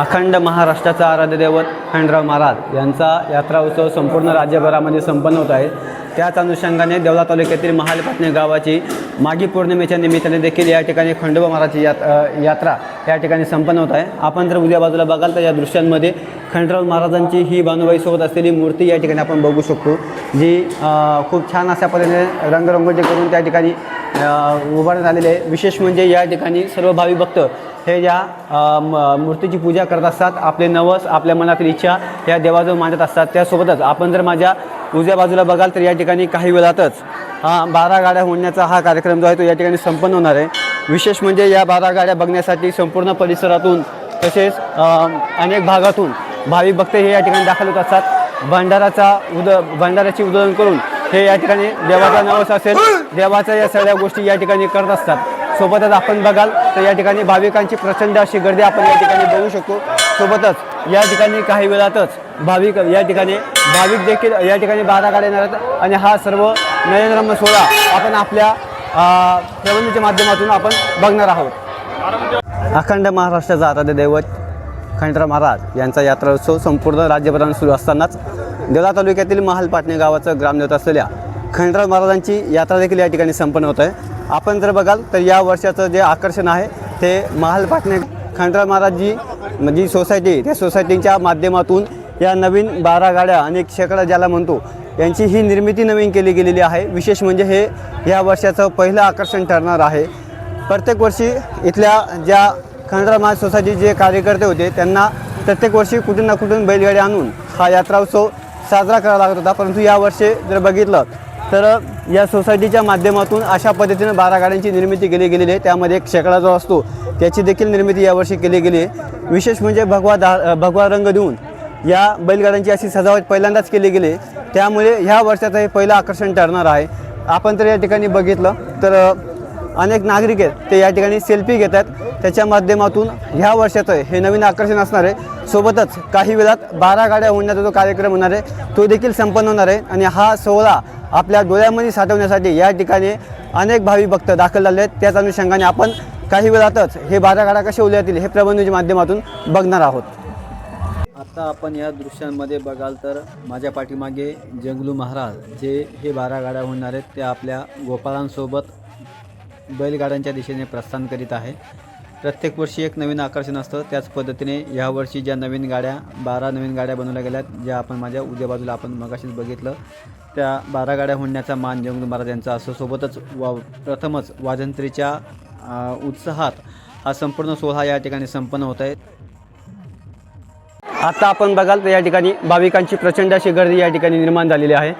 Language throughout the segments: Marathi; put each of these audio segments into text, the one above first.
अखंड महाराष्ट्राचा आराध्य दैवत खंडराव महाराज यांचा यात्रा उत्सव संपूर्ण राज्यभरामध्ये संपन्न होत आहे. त्याच अनुषंगाने देवला तालुक्यातील महालपाटणे गावाची मागी पौर्णिमेच्या निमित्ताने देखील या ठिकाणी खंडोबा महाराजची यात यात्रा या ठिकाणी संपन्न होत आहे. आपण जर उद्या बाजूला बघाल तर या दृश्यांमध्ये खंडराव महाराजांची ही बानुबाईसोबत असलेली मूर्ती या ठिकाणी आपण बघू शकतो जी खूप छान अशा पद्धतीने रंगरंगोटी करून त्या ठिकाणी उभारण्यात आलेले आहे. विशेष म्हणजे या ठिकाणी सर्व भावी भक्त हे या म- मूर्तीची पूजा करत असतात आपले नवस आपल्या मनातील इच्छा या देवाजवळ मांडत असतात. त्यासोबतच आपण जर माझ्या उजव्या बाजूला बघाल तर या ठिकाणी काही वेळातच हा बारा गाड्या होण्याचा हा कार्यक्रम जो आहे तो या ठिकाणी संपन्न होणार आहे. विशेष म्हणजे या बारा गाड्या बघण्यासाठी संपूर्ण परिसरातून तसेच अनेक भागातून भावी भक्त हे या ठिकाणी दाखल होत असतात. भंडाराचा उद भंडाराची उदोलन करून हे या ठिकाणी देवाचा नवस असेल देवाच्या या सगळ्या गोष्टी या ठिकाणी करत असतात. सोबतच आपण बघाल तर या ठिकाणी भाविकांची प्रचंड अशी गर्दी आपण या ठिकाणी बघू शकतो. सोबतच या ठिकाणी काही वेळातच भाविक या ठिकाणी भाविक देखील या ठिकाणी बारा गाड्या येणार आहेत. आणि हा सर्व नयनरम्य सोहळा आपण आपल्या अ, प्रबंधीच्या माध्यमातून आपण बघणार आहोत. अखंड महाराष्ट्राचा आराध्य दैवत खंडराव महाराज यांचा यात्रा उत्सव संपूर्ण राज्यभरात सुरू असतानाच देवळा तालुक्यातील महालपाटणे गावाचं ग्रामदेवता असलेल्या खंडराव महाराजांची यात्रा देखील या ठिकाणी संपन्न होत आहे. आपण जर बघाल तर या वर्षाचं जे आकर्षण आहे ते महालपाटणे खंडराव महाराज जी सोसायटी आहे, त्या सोसायटीच्या माध्यमातून या नवीन बारा गाड्या आणि शेकडा ज्याला म्हणतो यांची ही निर्मिती नवीन केली गेलेली आहे. विशेष म्हणजे हे या वर्षाचं पहिलं आकर्षण ठरणार आहे. प्रत्येक वर्षी इथल्या ज्या खंडराव महाराज सोसायटी जे कार्यकर्ते होते त्यांना प्रत्येक वर्षी कुठून ना कुठून बैलगाडी आणून हा यात्रा उत्सव साजरा करावा लागत होता. परंतु यावर्षी जर बघितलं तर या सोसायटीच्या माध्यमातून अशा पद्धतीनं बारा गाड्यांची निर्मिती केली गेलेली आहे. त्यामध्ये एक शेकडा जो असतो त्याची देखील निर्मिती यावर्षी केली गेली आहे. विशेष म्हणजे भगवा दा भगवा रंग देऊन या बैलगाड्यांची अशी सजावट पहिल्यांदाच केली गेली त्यामुळे ह्या वर्षाचं हे पहिलं आकर्षण ठरणार आहे. आपण तर या ठिकाणी बघितलं तर अनेक नागरिक आहेत ते या ठिकाणी सेल्फी घेतात. त्याच्या माध्यमातून ह्या वर्षाचं हे नवीन आकर्षण असणार आहे. सोबतच काही वेळात बारा गाड्या होण्याचा जो कार्यक्रम होणार आहे तो देखील संपन्न होणार आहे. आणि हा सोहळा आपल्या डोळ्यामध्ये साठवण्यासाठी या ठिकाणी अनेक भावी भक्त दाखल झाले आहेत. त्याच अनुषंगाने आपण काही वेळातच हे बारा कसे कशा येतील हे प्रबंधीच्या माध्यमातून बघणार आहोत. आता आपण या दृश्यांमध्ये बघाल तर माझ्या पाठीमागे जंगलू महाराज जे हे बारा गाड्या होणार आहेत ते आपल्या गोपाळांसोबत बैलगाड्यांच्या दिशेने प्रस्थान करीत आहे. प्रत्येक वर्षी एक नवीन आकर्षण असतं. त्याच पद्धतीने यावर्षी ज्या नवीन गाड्या बारा नवीन गाड्या बनवल्या गेल्यात ज्या आपण माझ्या उद्या बाजूला आपण मगाशीच बघितलं त्या बारा गाड्या होण्याचा मान जंगलू महाराज यांचा असतो. सोबतच वा प्रथमच वाजंत्रीच्या उत्साहात हा संपूर्ण सोहळा या ठिकाणी संपन्न होत आहे. आता आपण बघाल तर या ठिकाणी भाविकांची प्रचंड अशी गर्दी या ठिकाणी निर्माण झालेली आहे.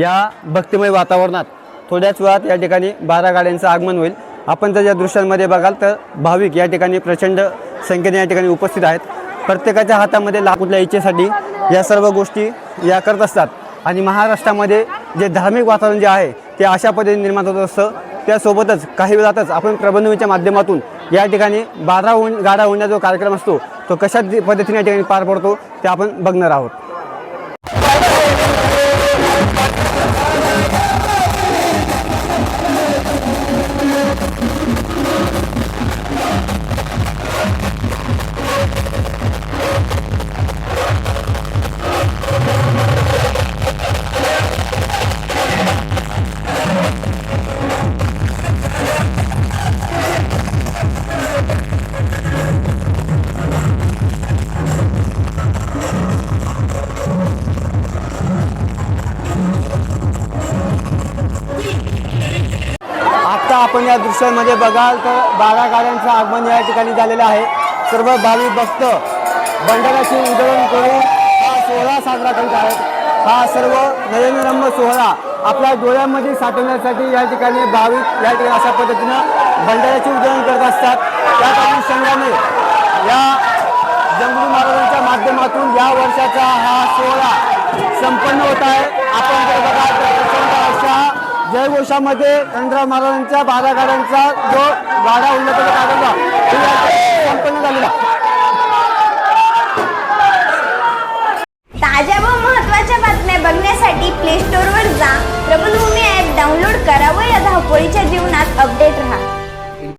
या भक्तिमय वातावरणात थोड्याच वेळात या ठिकाणी बारा गाड्यांचं आगमन होईल. आपण जर या दृश्यांमध्ये बघाल तर भाविक या ठिकाणी प्रचंड संख्येने या ठिकाणी उपस्थित आहेत. प्रत्येकाच्या हातामध्ये ला कुठल्या इच्छेसाठी या सर्व गोष्टी या करत असतात. आणि महाराष्ट्रामध्ये जे धार्मिक वातावरण जे आहे ते अशा पद्धतीने निर्माण होत असतं. त्यासोबतच काही वेळातच आपण प्रबंधवीच्या माध्यमातून या ठिकाणी बारा होऊन गाडा होण्याचा जो कार्यक्रम असतो तो कशा पद्धतीने या ठिकाणी पार पडतो ते आपण बघणार आहोत. आपण या दृश्यांमध्ये बघाल तर बारा गाड्यांचं आगमन या ठिकाणी झालेलं आहे. सर्व भाविक भक्त बंडाराची उधळण करून हा सोहळा साजरा करीत आहेत. हा सर्व नयनरम्य सोहळा आपल्या डोळ्यामध्ये साठवण्यासाठी या ठिकाणी भाविक या ठिकाणी अशा पद्धतीनं भंडाऱ्याचे उधळण करत असतात. त्या अनुषंगाने या जंगली महाराजांच्या माध्यमातून या वर्षाचा हा सोहळा संपन्न होत आहे. आपण जर बघा तर प्रचंड अशा जयघोषामध्ये खंडराव महाराजांच्या बारा गाड्यांचा जो गाडा उल्लेखाचा कार्यक्रम संपन्न झालेला. ताज्या व महत्त्वाच्या बातम्या बघण्यासाठी प्ले स्टोअरवर जा. प्रबलभूमी ॲप डाउनलोड करा व या धावपळीच्या जीवनात अपडेट